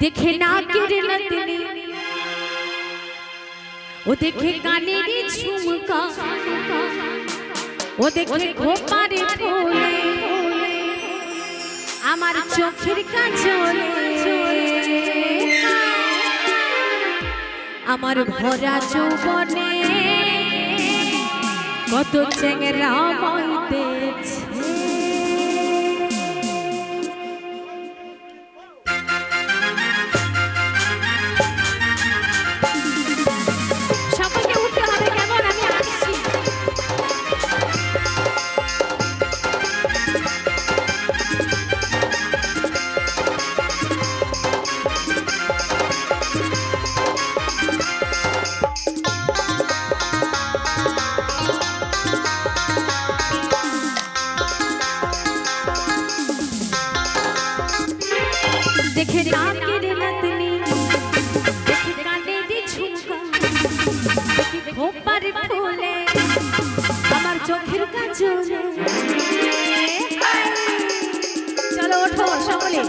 দেখে না কেড়ে নতনি ও দেখে কানের ঝুমকা। ও দেখে খোপারে ফুলে। আমার চোখের কাজলে। আমার ভরা যৌবনে। কত চেংরা মাইতেছে খোপার ফুলে আমার চোখের কাজলে। চলো ওঠো সকলে।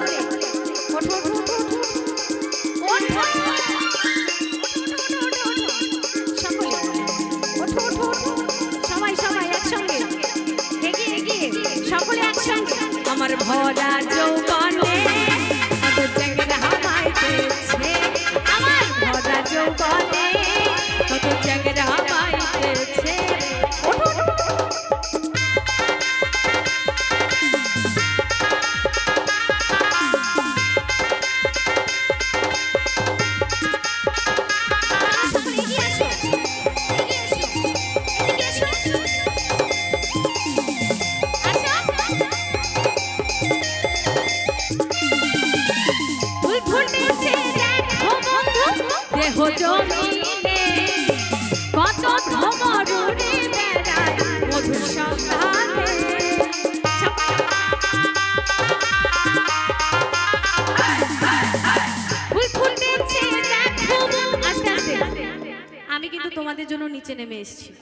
জন্য নিচে নেমে এসেছি।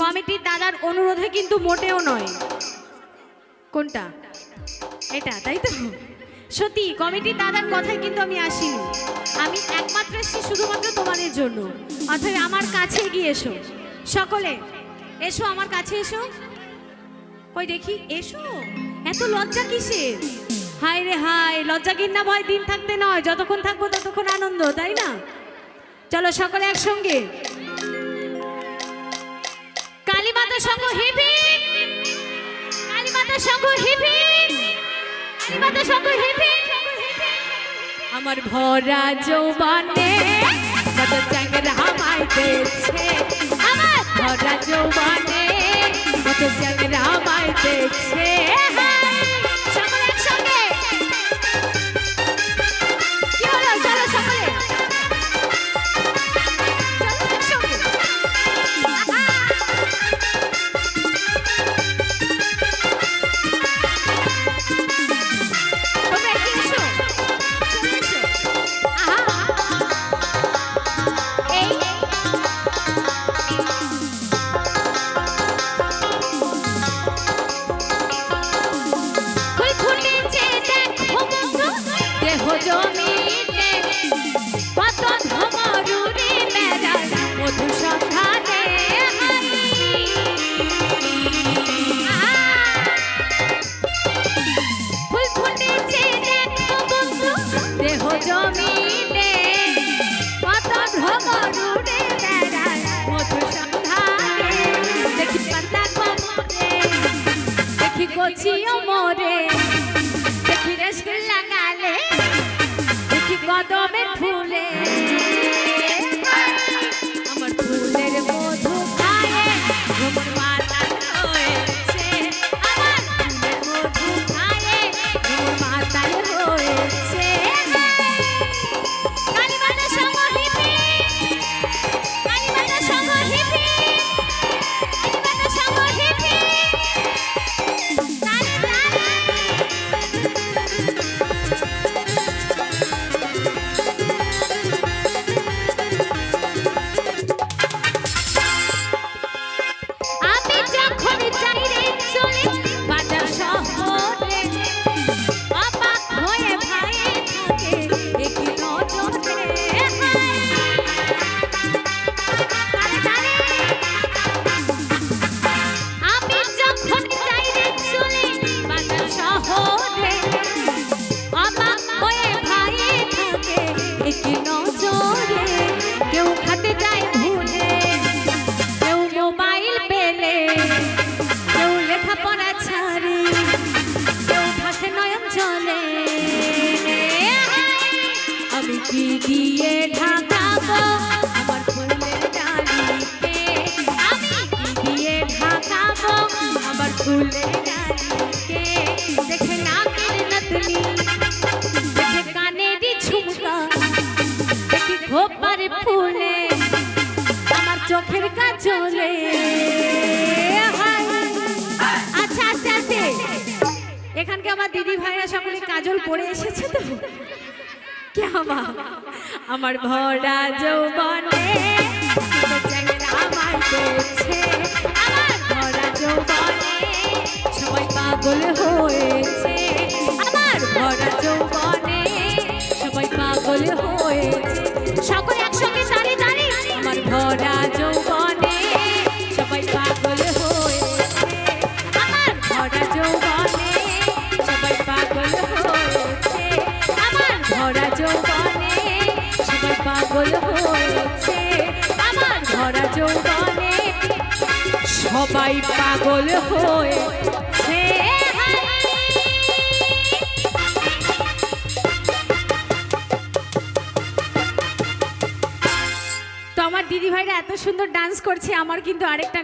কমিটির দাদার অনুরোধে কিন্তু মোটেও নয়। কোনটা? এটা, তাই তো? সত্যি, কমিটির দাদার কথায় কিন্তু আমি আসিনি। আমি একমাত্র এসেছি শুধুমাত্র তোমাদের জন্য। অথবা আমার কাছে গিয়ে এসো। সকলে, এসো আমার কাছে এসো। ওই দেখি, এসো? এত লজ্জা কিসের? হায় রে হায়, লজ্জা কিন্না ভয়, দিন থাকতে নয়, যতক্ষণ থাকব ততক্ষণ আনন্দ, তাই না? চলো সকলে একসঙ্গে। মাতা সঙ্গ হিপি কালী মাতা সঙ্গ হিপি কালী মাতা সঙ্গ হিপি আমার ভরা যৌবনে কত চ্যাংরা মাইতেছে আমার ভরা যৌবনে কত চ্যাংরা মাইতেছে সকলে দেখি ফুলে, আমার চোখের কাজলে। আচ্ছা আস্তে আস্তে। এখানকে আমার দিদি ভাইরা সকলে কাজল পরে এসেছে তো? কেমন আমার ভরা যৌবনে আমার পেয়েছে আমার ভরা যৌবনে সবাই পাগল হয়েছে। আমার ভরা যৌবনে সবাই পাগল হয়েছে। তো আমার দিদি ভাইরা এত সুন্দর ডান্স করছে আমার কিন্তু আরেকটা